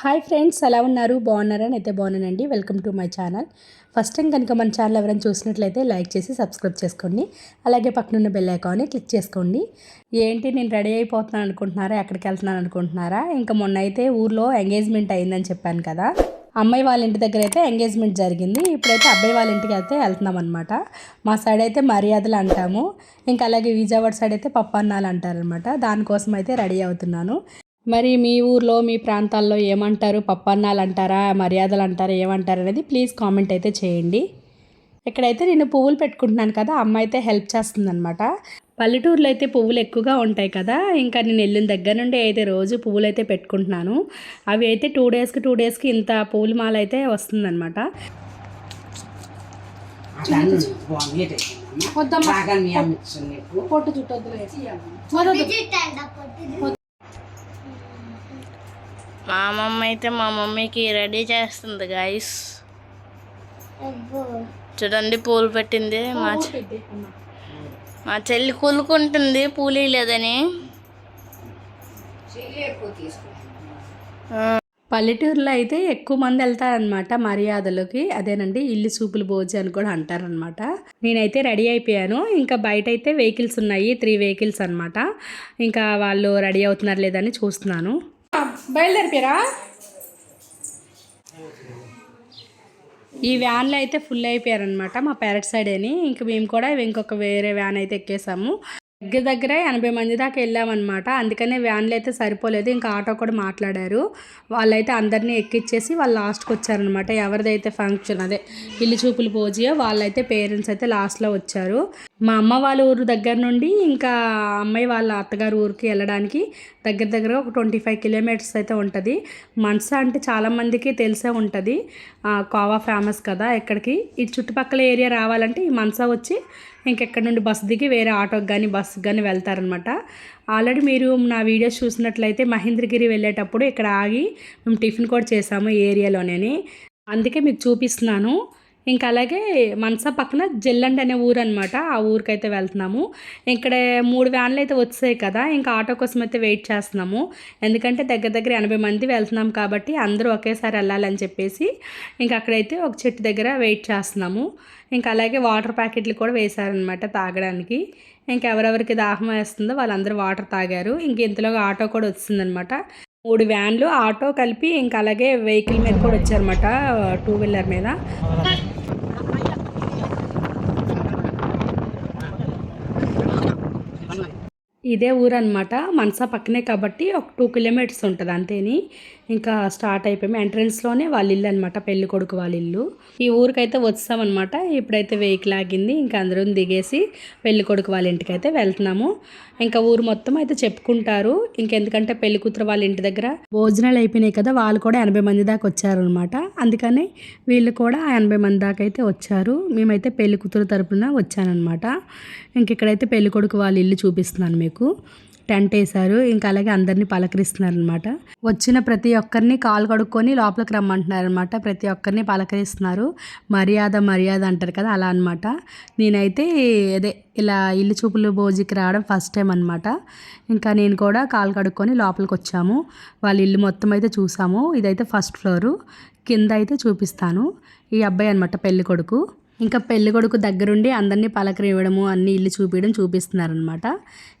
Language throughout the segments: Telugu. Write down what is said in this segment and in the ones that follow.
హాయ్ ఫ్రెండ్స్ ఎలా ఉన్నారు? బాగున్నారని అయితే బాగున్నానండి. Welcome to my channel first time కనుక మన ఛానల్ ఎవరైనా చూసినట్లయితే లైక్ చేసి సబ్స్క్రైబ్ చేసుకోండి. అలాగే పక్కనున్న బెల్ ఐకాన్ని క్లిక్ చేసుకోండి. ఏంటి నేను రెడీ అయిపోతున్నాను అనుకుంటున్నారా? ఎక్కడికి వెళ్తున్నాను అనుకుంటున్నారా? ఇంకా మొన్న అయితే ఊర్లో ఎంగేజ్మెంట్ అయిందని చెప్పాను కదా. అమ్మాయి వాళ్ళ ఇంటి దగ్గర అయితే ఎంగేజ్మెంట్ జరిగింది. ఇప్పుడైతే అబ్బాయి వాళ్ళ ఇంటికి అయితే వెళ్తున్నాం అనమాట మా సైడ్ అయితే మర్యాదలు అంటాము. ఇంకా అలాగే విజయవాడ సైడ్ అయితే పప్పన్నాలు అంటారనమాట దానికోసం అయితే రెడీ అవుతున్నాను. మరి మీ ఊర్లో మీ ప్రాంతాల్లో ఏమంటారు? పప్పన్నాలు అంటారా మర్యాదలు అంటారా ఏమంటారు అనేది ప్లీజ్ కామెంట్ అయితే చేయండి. ఇక్కడైతే నేను పువ్వులు పెట్టుకుంటున్నాను కదా అమ్మ అయితే హెల్ప్ చేస్తుందనమాట పల్లెటూరులో అయితే పువ్వులు ఎక్కువగా ఉంటాయి కదా ఇంకా నేను వెళ్ళిన దగ్గర నుండి అయితే రోజు పువ్వులు అయితే పెట్టుకుంటున్నాను. అవి అయితే టూ డేస్కి టూ డేస్కి ఇంత పువ్వుల మాల అయితే వస్తుందన్నమాట. పొట్టు చుట్టూ మా మమ్మీ అయితే మా మమ్మీకి రెడీ చేస్తుంది గాయస్ చూడండి పూలు పెట్టింది మా మా చెల్లి కూలుకుంటుంది పూలు లేదని పల్లెటూరులో అయితే ఎక్కువ మంది వెళ్తారనమాట మర్యాదలకి. అదేనండి ఇల్లు చూపులు భోజి అని కూడా అంటారనమాట నేనైతే రెడీ అయిపోయాను. ఇంకా బయట అయితే వెహికల్స్ ఉన్నాయి త్రీ వెహికల్స్ అనమాట ఇంకా వాళ్ళు రెడీ అవుతున్నారు లేదని చూస్తున్నాను. బయలుదేరిపోయారా? ఈ వ్యాన్లో అయితే ఫుల్ అయిపోయారనమాట మా పేరెంట్ సైడ్ అని. ఇంక మేము కూడా ఇంకొక వేరే వ్యాన్ అయితే ఎక్కేసాము. దగ్గర దగ్గర ఎనభై మంది దాకా వెళ్ళామన్నమాట. అందుకనే వ్యాన్లు అయితే సరిపోలేదు. ఇంకా ఆటో కూడా మాట్లాడారు. వాళ్ళైతే అందరినీ ఎక్కిచ్చేసి వాళ్ళు లాస్ట్కి వచ్చారనమాట ఎవరిదైతే ఫంక్షన్ అదే ఇల్లు చూపులు పోజియో వాళ్ళైతే పేరెంట్స్ అయితే లాస్ట్లో వచ్చారు. మా అమ్మ వాళ్ళ ఊరు దగ్గర నుండి ఇంకా అమ్మాయి వాళ్ళ అత్తగారు ఊరికి వెళ్ళడానికి దగ్గర దగ్గర ఒక ట్వంటీ ఫైవ్ కిలోమీటర్స్ అయితే ఉంటుంది. మనస అంటే చాలామందికి తెలిసే ఉంటుంది. కోవా ఫేమస్ కదా ఎక్కడికి? ఈ చుట్టుపక్కల ఏరియా రావాలంటే ఈ మనస వచ్చి ఇంకెక్కడ నుండి బస్సు దిగి వేరే ఆటోకి కానీ బస్సుకి కానీ వెళ్తారనమాట ఆల్రెడీ మీరు నా వీడియోస్ చూసినట్లయితే మహేంద్రగిరి వెళ్ళేటప్పుడు ఇక్కడ ఆగి మేము టిఫిన్ కూడా చేసాము ఈ ఏరియాలోనే అందుకే మీకు చూపిస్తున్నాను. ఇంకా అలాగే మనసా పక్కన జెల్లండి అనే ఊరు అనమాట ఆ ఊరికైతే వెళ్తున్నాము. ఇక్కడ మూడు వ్యాన్లు అయితే వచ్చాయి కదా ఇంకా ఆటో కోసం అయితే వెయిట్ చేస్తున్నాము. ఎందుకంటే దగ్గర దగ్గర ఎనభై మంది వెళ్తున్నాం కాబట్టి అందరూ ఒకేసారి వెళ్ళాలని చెప్పేసి ఇంకా అక్కడైతే ఒక చెట్టు దగ్గర వెయిట్ చేస్తున్నాము. ఇంకా అలాగే వాటర్ ప్యాకెట్లు కూడా వేశారనమాట తాగడానికి. ఇంకా ఎవరెవరికి దాహం వేస్తుందో వాళ్ళందరూ వాటర్ తాగారు. ఇంక ఇంతలోగా ఆటో కూడా వచ్చిందనమాట మూడు వ్యాన్లు ఆటో కలిపి ఇంకా అలాగే వెహికల్ మీద కూడా వచ్చారన్నమాట టూ వీలర్ మీద. ఇదే ఊరు అనమాట మనసా పక్కనే కాబట్టి ఒక టూ కిలోమీటర్స్ ఉంటుంది అంతేని. ఇంకా స్టార్ట్ అయిపోయాము ఎంట్రన్స్లోనే వాళ్ళ ఇల్లు అనమాట పెళ్ళి కొడుకు వాళ్ళ ఇల్లు ఈ ఊరికైతే వచ్చామన్నమాట ఇప్పుడైతే వెహికల్ ఆగింది. ఇంకా అందరం దిగేసి పెళ్ళి కొడుకు వాళ్ళ ఇంటికి అయితే వెళ్తున్నాము. ఇంకా ఊరు మొత్తం అయితే చెప్పుకుంటారు. ఇంకెందుకంటే పెళ్ళి కూతురు వాళ్ళ ఇంటి దగ్గర భోజనాలు అయిపోయినాయి కదా వాళ్ళు కూడా ఎనభై మంది దాకా వచ్చారనమాట. అందుకని వీళ్ళు కూడా ఎనభై మంది దాకా అయితే వచ్చారు. మేమైతే పెళ్ళి కూతురు తరపున వచ్చానమాట ఇంక ఇక్కడైతే పెళ్ళి కొడుకు వాళ్ళ ఇల్లు చూపిస్తున్నాను మీకు. టెంట్ వేశారు. ఇంకా అలాగే అందరినీ పలకరిస్తున్నారు అనమాట వచ్చిన ప్రతి ఒక్కరిని కాలు కడుక్కొని లోపలికి రమ్మంటున్నారు అనమాట ప్రతి ఒక్కరిని పలకరిస్తున్నారు. మర్యాద మర్యాద అంటారు కదా అలా అనమాట నేనైతే అదే ఇలా ఇల్లు చూపులు భోజికి రావడం ఫస్ట్ టైం అనమాట ఇంకా నేను కూడా కాలు కడుక్కొని లోపలికి వచ్చాము. వాళ్ళ ఇల్లు మొత్తం అయితే చూసాము. ఇదైతే ఫస్ట్ ఫ్లోరు కింద అయితే చూపిస్తాను. ఈ అబ్బాయి అనమాట పెళ్ళి కొడుకు ఇంకా పెళ్ళి కొడుకు దగ్గరుండి అందరినీ పలకరివ్వడము అన్ని ఇల్లు చూపించడం చూపిస్తున్నారనమాట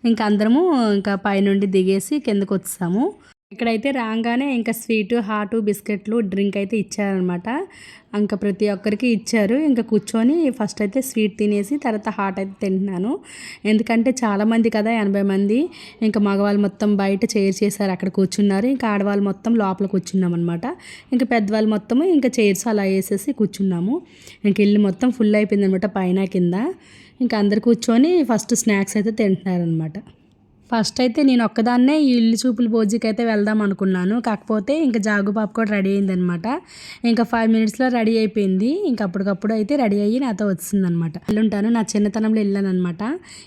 ఇంకా అందరము ఇంకా పైనుండి దిగేసి కిందకు వచ్చాము ఇక్కడైతే రాగానే ఇంకా స్వీటు హాటు బిస్కెట్లు డ్రింక్ అయితే ఇచ్చారనమాట ఇంకా ప్రతి ఒక్కరికి ఇచ్చారు. ఇంకా కూర్చొని ఫస్ట్ అయితే స్వీట్ తినేసి తర్వాత హాట్ అయితే తింటున్నాను. ఎందుకంటే చాలామంది కదా ఎనభై మంది. ఇంకా మగవాళ్ళు మొత్తం బయట చైర్ చేశారు అక్కడ కూర్చున్నారు. ఇంకా ఆడవాళ్ళు మొత్తం లోపల కూర్చున్నాం అనమాట ఇంకా పెద్దవాళ్ళు మొత్తము ఇంకా చైర్స్ అలా వేసేసి కూర్చున్నాము. ఇంక ఇల్లు మొత్తం ఫుల్ అయిపోయింది అనమాట పైన కింద. ఇంకా అందరు కూర్చొని ఫస్ట్ స్నాక్స్ అయితే తింటున్నారనమాట ఫస్ట్ అయితే నేను ఒక్కదాన్నే ఈ ఇల్లు చూపుల భోజీకి అయితే వెళ్దాం అనుకున్నాను. కాకపోతే ఇంకా జాగు పాప కూడా రెడీ అయిందనమాట. ఇంకా ఫైవ్ మినిట్స్లో రెడీ అయిపోయింది. ఇంకా అప్పటికప్పుడు అయితే రెడీ అయ్యి నాతో వచ్చిందనమాట. వెళ్ళుంటాను. నా చిన్నతనంలో వెళ్ళానమాట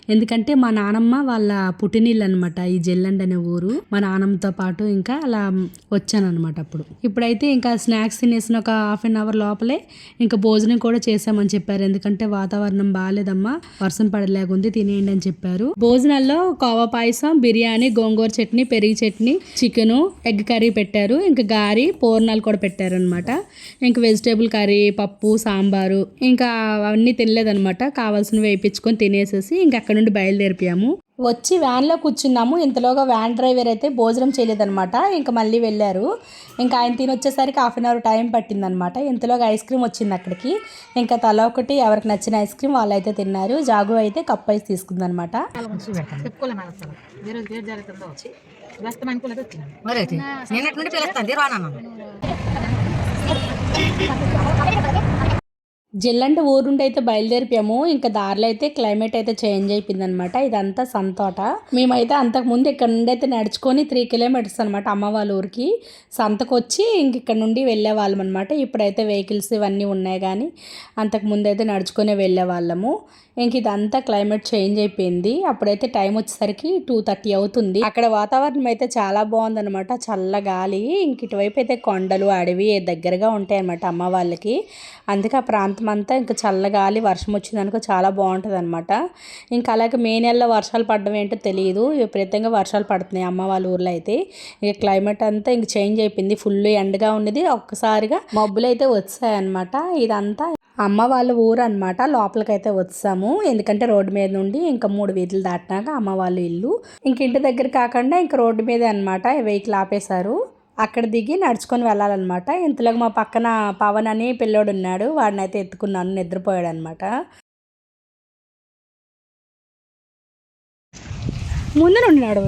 ఎందుకంటే మా నానమ్మ వాళ్ళ పుట్టినీళ్ళు అనమాట ఈ జెల్లండ్ అనే ఊరు. మా నానమ్మతో పాటు ఇంకా అలా వచ్చానమాట అప్పుడు. ఇప్పుడైతే ఇంకా స్నాక్స్ తినేసిన ఒక హాఫ్ అన్ అవర్ లోపలే ఇంకా భోజనం కూడా చేసామని చెప్పారు. ఎందుకంటే వాతావరణం బాగాలేదమ్మా వర్షం పడలేకుంది తినేయండి అని చెప్పారు. భోజనాల్లో కోవా పాయసం పాయసం బిర్యానీ గోంగూర చట్నీ పెరుగు చట్నీ చికెను ఎగ్ కర్రీ పెట్టారు. ఇంకా గారి పూర్ణాలు కూడా పెట్టారు అనమాట ఇంకా వెజిటేబుల్ కర్రీ పప్పు సాంబారు ఇంకా అవన్నీ తినలేదనమాట కావాల్సినవి వేయించుకొని తినేసేసి ఇంకా అక్కడ నుండి బయలుదేరిపోయాము. వచ్చి వ్యాన్లో కూర్చున్నాము. ఇంతలోగా వ్యాన్ డ్రైవర్ అయితే భోజనం చేయలేదన్నమాట. ఇంకా మళ్ళీ వెళ్ళారు. ఇంకా ఆయన తిని వచ్చేసరికి హాఫ్ అన్ అవర్ టైం పట్టిందనమాట ఇంతలోగా ఐస్ క్రీమ్ వచ్చింది అక్కడికి. ఇంకా తల ఒకటి ఎవరికి నచ్చిన ఐస్ క్రీమ్ వాళ్ళు అయితే తిన్నారు. జాగు అయితే కప్ ఐస్ తీసుకుందనమాట నిన్నటి నుండి జిల్లంటే ఊరు నుండి అయితే బయలుదేరిపోయాము. ఇంకా దారిలో అయితే క్లైమేట్ అయితే చేంజ్ అయిపోయింది అనమాట ఇదంతా సంతోట. మేమైతే అంతకుముందు ఇక్కడ నుండి అయితే నడుచుకొని త్రీ కిలోమీటర్స్ అనమాట అమ్మ వాళ్ళ ఊరికి. సంతకు వచ్చి ఇంక ఇక్కడ నుండి వెళ్ళే వాళ్ళం అనమాట ఇప్పుడైతే వెహికల్స్ ఇవన్నీ ఉన్నాయి కానీ అంతకుముందు అయితే నడుచుకొని వెళ్ళే వాళ్ళము ఇంక ఇదంతా క్లైమేట్ చేంజ్ అయిపోయింది. అప్పుడైతే టైం వచ్చేసరికి టూ థర్టీ అవుతుంది. అక్కడ వాతావరణం అయితే చాలా బాగుందనమాట చల్ల గాలి. ఇంక ఇటువైపు అయితే కొండలు అడవి దగ్గరగా ఉంటాయి అనమాట అమ్మ వాళ్ళకి. అందుకే ఆ ప్రాంతం అంతా ఇంకా చల్లగాలి వర్షం వచ్చిందనుకో చాలా బాగుంటుంది అనమాట ఇంకా అలాగే మే నెలలో వర్షాలు పడడం ఏంటో తెలియదు విపరీతంగా వర్షాలు పడుతున్నాయి అమ్మ వాళ్ళ ఊర్లో అయితే. ఇక క్లైమేట్ అంతా ఇంక చేంజ్ అయిపోయింది. ఫుల్ ఎండగా ఉండేది ఒక్కసారిగా మబ్బులు అయితే వచ్చాయి అనమాట ఇదంతా అమ్మ వాళ్ళ ఊరు అనమాట లోపలికైతే వచ్చాము. ఎందుకంటే రోడ్డు మీద నుండి ఇంకా మూడు వీధులు దాటినాక అమ్మ వాళ్ళ ఇల్లు. ఇంక ఇంటి దగ్గర కాకుండా ఇంకా రోడ్డు మీదే అనమాట వెహికల్ ఆపేశారు. అక్కడ దిగి నడుచుకొని వెళ్ళాలన్నమాట. ఇంతలోకి మా పక్కన పవన్ అని పిల్లోడు ఉన్నాడు. వాడినైతే ఎత్తుకున్నాను నిద్రపోయాడు అనమాట ముందు ఉన్నాడు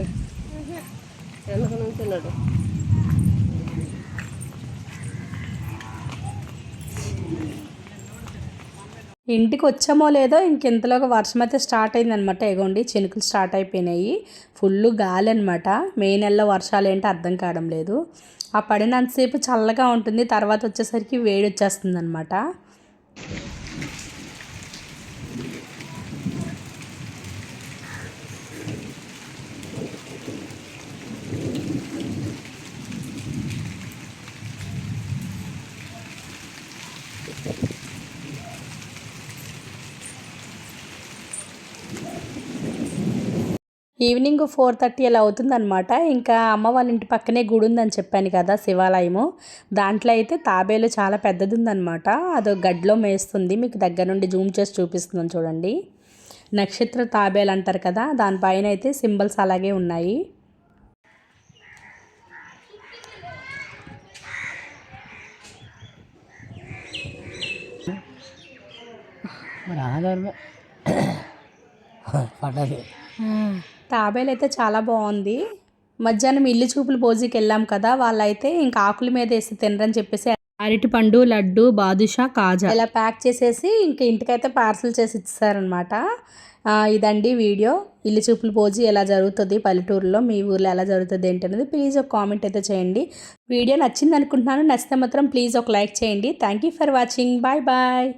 ఇంటికి వచ్చామో లేదో ఇంకెంతలోగా వర్షం అయితే స్టార్ట్ అయిందనమాట ఎగోండి చినుకులు స్టార్ట్ అయిపోయినాయి. ఫుల్ గాలి అనమాట మే నెలలో వర్షాలు ఏంటో అర్థం కావడం లేదు. ఆ పడినంతసేపు చల్లగా ఉంటుంది తర్వాత వచ్చేసరికి వేడి వచ్చేస్తుంది అనమాట ఈవినింగ్ ఫోర్ థర్టీ అలా అవుతుందన్నమాట. ఇంకా అమ్మ వాళ్ళ ఇంటి పక్కనే గుడి ఉందని చెప్పాను కదా శివాలయము. దాంట్లో అయితే తాబేలు చాలా పెద్దది ఉందన్నమాట అదో గడ్డిలో మేస్తుంది. మీకు దగ్గర నుండి జూమ్ చేసి చూపిస్తున్నాను చూడండి. నక్షత్ర తాబేలు అంటారు కదా దానిపైన అయితే సింబల్స్ అలాగే ఉన్నాయి. మరి తాబేలు అయితే చాలా బాగుంది. మధ్యాహ్నం ఇల్లు చూపులు భోజీకి వెళ్ళాం కదా వాళ్ళైతే ఇంకా ఆకుల మీద వేసి తినరని చెప్పేసి అరటి పండు లడ్డు బాదుషా కాజా. ఇలా ప్యాక్ చేసేసి ఇంకా ఇంటికైతే పార్సల్ చేసి ఇచ్చారనమాట ఇదండి వీడియో. ఇల్లు చూపులు భోజీ ఎలా జరుగుతుంది పల్లెటూరులో మీ ఊర్లో ఎలా జరుగుతుంది ఏంటనేది ప్లీజ్ ఒక కామెంట్ అయితే చేయండి. వీడియో నచ్చింది అనుకుంటున్నాను నచ్చితే మాత్రం ప్లీజ్ ఒక లైక్ చేయండి. Thank you for watching. Bye bye.